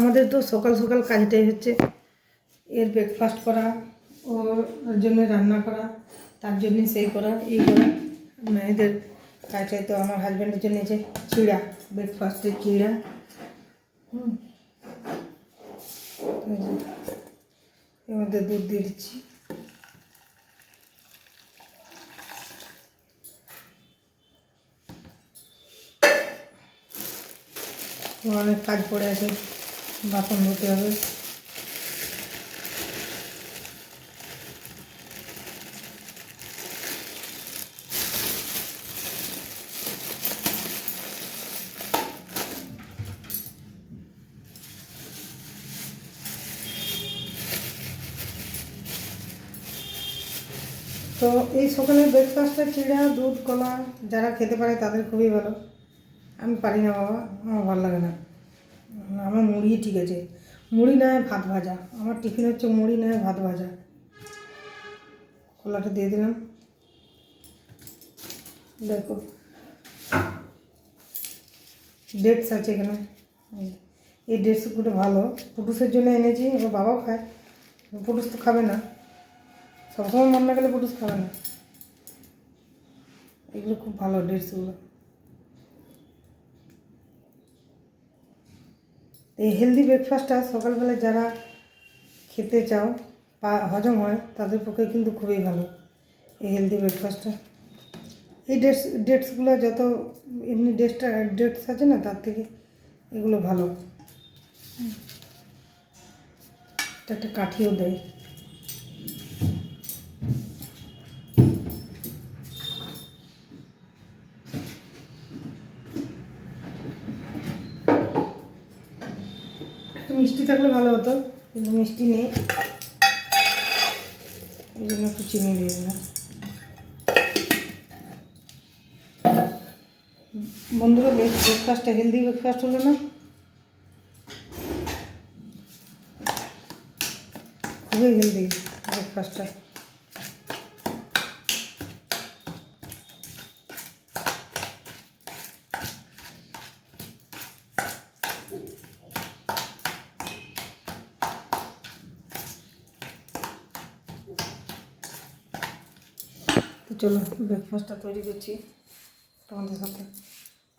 আমাদের তো সকাল সকাল কাজটাই হচ্ছে। এর ব্রেকফাস্ট করা, ওর জন্য রান্না করা, তার জন্য সেই করা, এই করা। মেয়েদের কাজটাই তো আমার হাজব্যান্ডের জন্য যে চিড়া ব্রেকফাস্টের চিড়া। হুম। এর মধ্যে দুধ দিচ্ছি। অনেক কাজ পড়ে আছে। বাসন ধুতে হবে। তো এই সকালের ব্রেকফাস্টটা চিড়া, দুধ, কলা যারা খেতে পারে তাদের খুবই ভালো। আমি পারি না বাবা, আমার ভালো লাগে না। আমার মুড়ি ঠিক আছে। মুড়ি নয়, ভাত ভাজা। আমার টিফিন হচ্ছে মুড়ি নয়, ভাত ভাজা। কলাটা দিয়ে দিলাম। দেখো। ডেটস আছে এখানে। এই- ডেটসগুলো ভালো। পুটুসের জন্য এনেছি, এবার বাবাও খায়। পুটুস তো খাবে না। সবসময় মন না গেলে পুটুস খাবে না। এগুলো খুব ভালো ডেটসগুলো এই হেলদি ব্রেকফাস্টটা সকালবেলা যারা খেতে চাও বা হজম হয় তাদের পক্ষে কিন্তু খুবই ভালো এই হেলদি ব্রেকফাস্টটা এই ডেটস ডেটসগুলো যত এমনি ডেটসটা ডেটস আছে না তার থেকে এগুলো ভালো। একটা কাঠিও দেয়। মিষ্টি থাকলে ভালো হতো, কিন্তু মিষ্টি নেই। এই জন্য একটু চিনি দিয়ে দিলাম। বন্ধুরা ব্রেকফাস্টটা হেলদি ব্রেকফাস্ট হলো না? খুবই হেলদি ব্রেকফাস্টটা তো চলো ব্রেকফাস্টটা তৈরি করছি তোমাদের সাথে।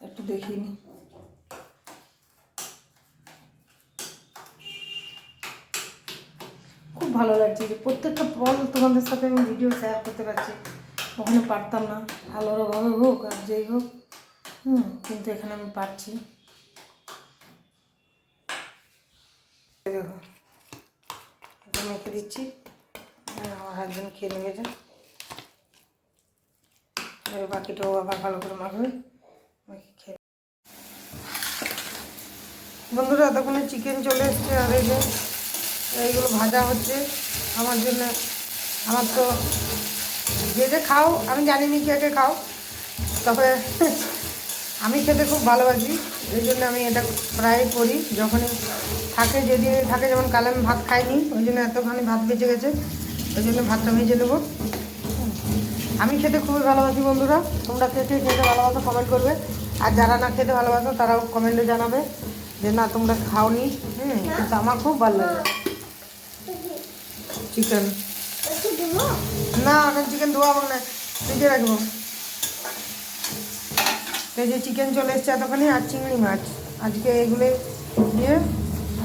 একটু দেখিয়ে নিই খুব ভালো লাগছে যে প্রত্যেকটা পল তোমাদের সাথে আমি ভিডিও শেয়ার করতে পারছি। ওখানে পারতাম না। আলোর অভাবে হোক আর যেই হোক, হুম, কিন্তু এখানে আমি পারছি। দেখো মেখে দিচ্ছি। আমার হাজব্যান্ড খেয়ে নেবে যে। বাকিটাও আবার ভালো করে মাখবে। খেয়ে বন্ধুরা, এতক্ষণে চিকেন চলে এসছে আর এই যে এইগুলো ভাজা হচ্ছে। আমার জন্য আমার তো যে যে খাও, আমি জানি নি কে কে খাও। তবে আমি খেতে খুব ভালোবাসি, এই জন্য আমি এটা প্রায় করি। যখনই থাকে, যেদিন থাকে, যেমন কাল আমি ভাত খাইনি, ওই জন্য এতখানি ভাত বেঁচে গেছে, ওই জন্য ভাতটা ভেজে নেব। আমি খেতে খুবই ভালোবাসি, বন্ধুরা। তোমরা কে খেতে ভালোবাসো কমেন্ট করবে। আর যারা না খেতে ভালোবাসো, তারাও কমেন্টে জানাবে যে, না, তোমরা খাওনি। হুম, কিন্তু আমার খুব ভালো লাগে। চিকেন না এখন চিকেন ধোয়াবো না। ফ্রিজে রাখব। এই যে চিকেন চলে এসছে এতখানি, আর চিংড়ি মাছ। আজকে এগুলো দিয়ে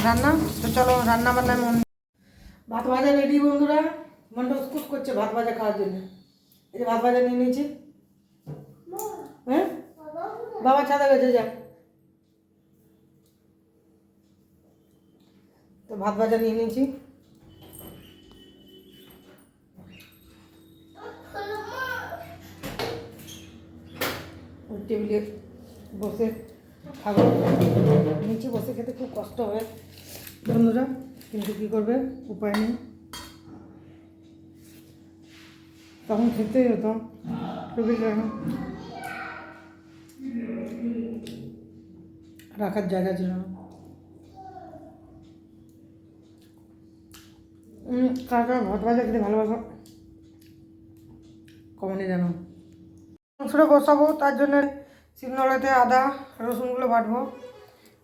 রান্না। তো চলো, রান্না বান্নায় মন ভাত ভাজা রেডি বন্ধুরা। মনটা করছে ভাত ভাজা খাওয়ার জন্য। এই যে ভাত ভাজা নিয়ে নিয়েছি। হ্যাঁ? বাবা ছাদা গেছে যা। তো ভাত ভাজা নিয়ে নিয়েছি। টেবিলে বসে খাব। নিচে বসে খেতে খুব কষ্ট হয়। বন্ধুরা কিন্তু কী করবে? উপায় নেই। তখন হতো। টেবিল রাখার জায়গা ছিল না। কার ভাজা খেতে ভালোবাসো? কমনে জানো মাংসটা বসাবো তার জন্য শিলনোড়াতে আদা রসুনগুলো বাটবো।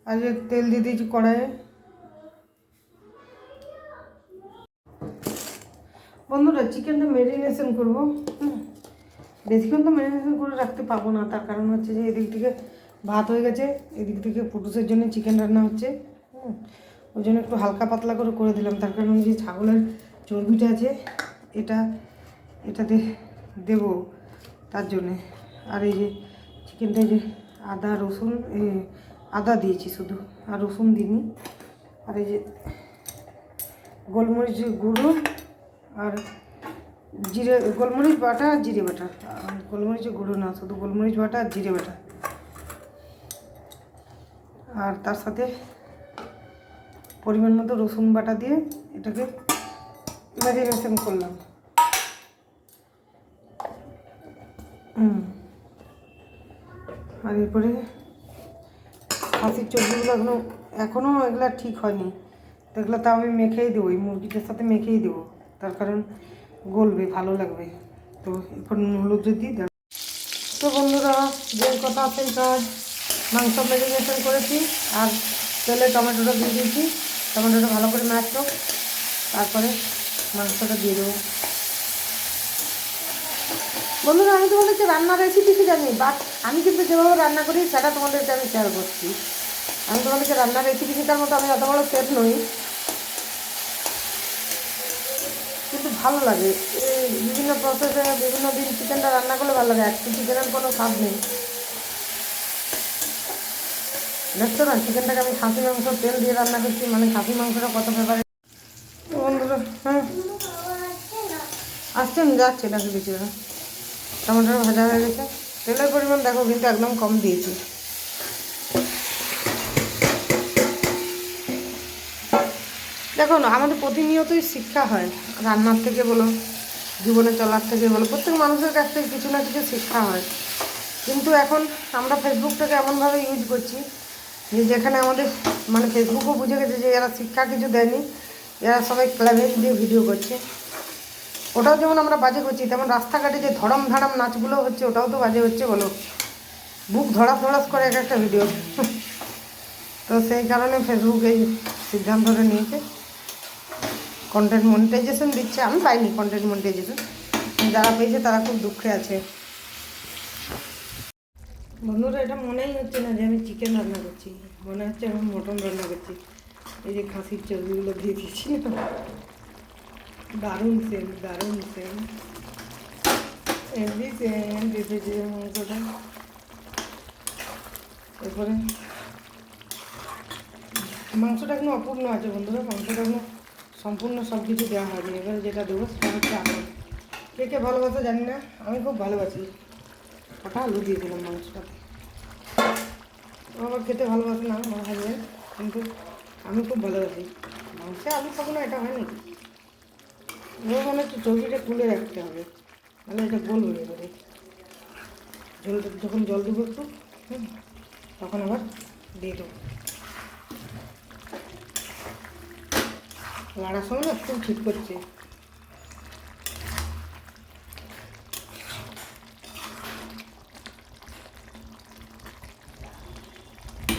আর তেল দিয়ে দিয়েছি কড়াইয়ে। বন্ধুরা চিকেনটা মেরিনেশন করব। বেশিক্ষণ তো মেরিনেশন করে রাখতে পারব না, তার কারণ হচ্ছে যে এদিক থেকে ভাত হয়ে গেছে, এদিক থেকে পুটুসের জন্য চিকেন রান্না হচ্ছে। ওই জন্য একটু হালকা পাতলা করে করে দিলাম, তার কারণ যে ছাগলের চর্বিটা আছে, এটা, এটাতে দেবো তার জন্যে আর এই যে চিকেনটা যে আদা, রসুন আদা দিয়েছি শুধু, আর রসুন দিইনি আর এই যে গোলমরিচ গুঁড়ো আর জিরে, গোলমরিচ বাটা আর জিরে বাটা। গোলমরিচের গুঁড়ো না, শুধু গোলমরিচ বাটা আর জিরে বাটা। আর তার সাথে পরিমাণ মতো রসুন বাটা দিয়ে এটাকে ম্যারিনেশন করলাম। আর এরপরে খাসির চর্বিগুলো এখনও এখনও এগুলো ঠিক হয়নি। তো এগুলো তো আমি মেখেই দেবো, এই মুরগিটার সাথে মেখেই দেবো। তার কারণ গলবে, ভালো লাগবে। তো নুন হলুদ দেব তো বন্ধুরা যে কথা সেই কাজ। মাংস ম্যারিনেশন করেছি, আর তেলে টমেটোটা দিয়ে দিয়েছি। টমেটোটা ভালো করে হোক, তারপরে মাংসটা দিয়ে দেবো। বন্ধুরা, আমি তোমাদেরকে রান্নার রেসিপি কি জানি বাট আমি কিন্তু যেভাবে রান্না করি, সেটা তোমাদেরকে আমি শেয়ার করছি। আমি তোমাদেরকে রান্নার রেসিপি শেখার মতো আমি এত বড় শেফ নই কিন্তু ভালো লাগে। এই বিভিন্ন প্রসেসে বিভিন্ন দিন চিকেনটা রান্না করলে ভালো লাগে। একটু চিকেনের কোনো স্বাদ নেই। দেখছ না চিকেনটাকে আমি খাসি মাংস, তেল দিয়ে রান্না করছি। মানে খাসি মাংসটা কত ফেভারিট হ্যাঁ। আসছেন যাচ্ছে নাকি কিছু না টমেটো ভাজা হয়ে গেছে। তেলের পরিমাণ দেখো কিন্তু একদম কম দিয়েছি। দেখো না, আমাদের প্রতিনিয়তই শিক্ষা হয়, রান্নার থেকে বলো, জীবনে চলার থেকে বলো, প্রত্যেক মানুষের কাছ থেকে কিছু না কিছু শিক্ষা হয়। কিন্তু এখন আমরা ফেসবুকটাকে এমনভাবে ইউজ করছি যে যেখানে আমাদের মানে ফেসবুকও বুঝে গেছে যে এরা শিক্ষা কিছু দেয়নি, এরা সবাই ক্লাবে দিয়ে ভিডিও করছে। ওটাও যেমন আমরা বাজে করছি, তেমন রাস্তাঘাটে যে ধড়ম ধাড়ম নাচগুলো হচ্ছে, ওটাও তো বাজে হচ্ছে বলো। বুক ধড়াস ধড়াস করে এক একটা ভিডিও তো সেই কারণে ফেসবুক এই সিদ্ধান্তটা নিয়েছে। কন্টেন্ট মনিটাইজেশন দিচ্ছে, আমি পাইনি কন্টেন্ট মনিটাইজেশন যারা পেয়েছে তারা খুব দুঃখে আছে। বন্ধুরা, এটা মনেই হচ্ছে না যে আমি চিকেন রান্না করছি। মনে হচ্ছে আমি মটন রান্না করছি। এই যে খাসির চর্বিগুলো দিয়ে দিয়েছি। দারুণ সেম দারুণ সেম এমনি সেম এসেছে মাংসটা। এরপরে মাংসটা এখনও অপূর্ণ আছে বন্ধুরা, মাংসটা এখনও সম্পূর্ণ সব কিছু দেওয়া হয়নি। এবারে যেটা দেবো সেটা হচ্ছে আলু। কে কে ভালোবাসে জানি না আমি খুব ভালোবাসি। ওটা আলু দিয়ে দিলাম মাংসটাতে আমার খেতে ভালোবাসে না আমার হাজবেন্ড কিন্তু আমি খুব ভালোবাসি। মাংসে আলু খাব না এটা হয় নাকি? এবার মানে একটু তুলে রাখতে হবে। মানে এটা গোল হয়ে যাবে জলটা যখন জল দেবো একটু হুম, তখন আবার দিয়ে দেবো। লাড়ার সময় না খুব ঠিক করছে।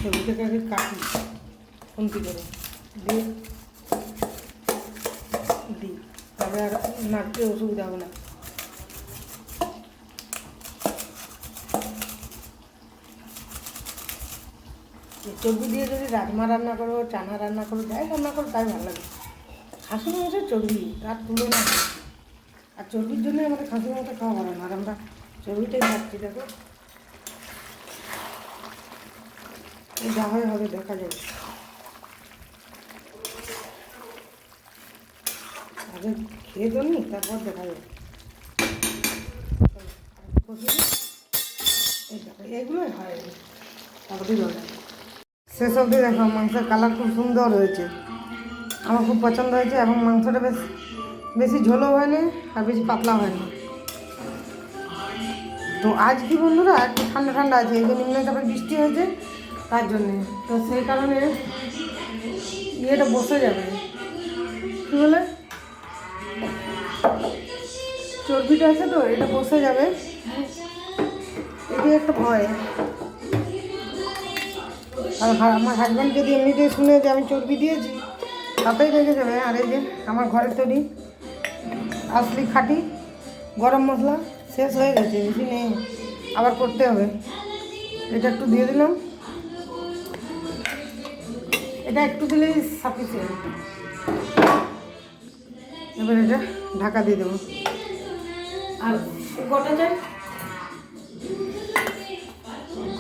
ছবিটাকে আগে কাটি, খুন্তি করে, দিয়ে দিই তবে আর নাড়তে অসুবিধা হবে না। চর্বি দিয়ে যদি রাজমা রান্না করো, চানা রান্না করো, যাই রান্না করো, তাই ভালো লাগে। খাসি মাংসের চর্বি তার তুলনা আর চর্বির জন্য আমাদের খাসি মাংস খাওয়া ভালো না। আর আমরা চর্বিটাই খাচ্ছি দেখো। যা হয় হবে দেখা যাবে। আগে খেয়ে তো নি তারপর দেখা যাবে। এই দেখো, এগুলোই হয়। শেষ অবধি দেখো মাংসের কালার খুব সুন্দর হয়েছে। আমার খুব পছন্দ হয়েছে এবং মাংসটা বেশ, বেশি ঝোলও হয়নি আর বেশি পাতলা হয়নি। তো আজ কি বন্ধুরা, একটু ঠান্ডা ঠান্ডা আছে, এই যে নিম্নচাপে বৃষ্টি হয়েছে, তার জন্যে। তো সেই কারণে ইয়েটা বসে যাবে। কী বলে? চর্বিটা আছে তো, এটা বসে যাবে। এটি একটা ভয়। আর আমার হাজব্যান্ড যদি এমনিতে শুনে যে আমি চর্বি দিয়েছি। তাতেই রেগে যাবে। আর এই যে আমার ঘরের তৈরি আসলি খাঁটি গরম মশলা শেষ হয়ে গেছে বেশি নেই। আবার করতে হবে। এটা একটু দিয়ে দিলাম। এটা একটু দিলেই সাফিসিয়েন্ট এবার এটা ঢাকা দিয়ে দেবো। আর গোটা চাই?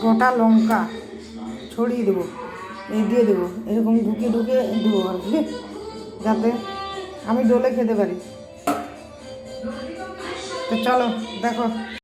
গোটা লঙ্কা ছড়িয়ে দেবো। এই দিয়ে দেবো। এরকম ঢুকে ঢুকে দেবো আর কি। যাতে আমি ডোলে খেতে পারি। তো চলো, দেখো।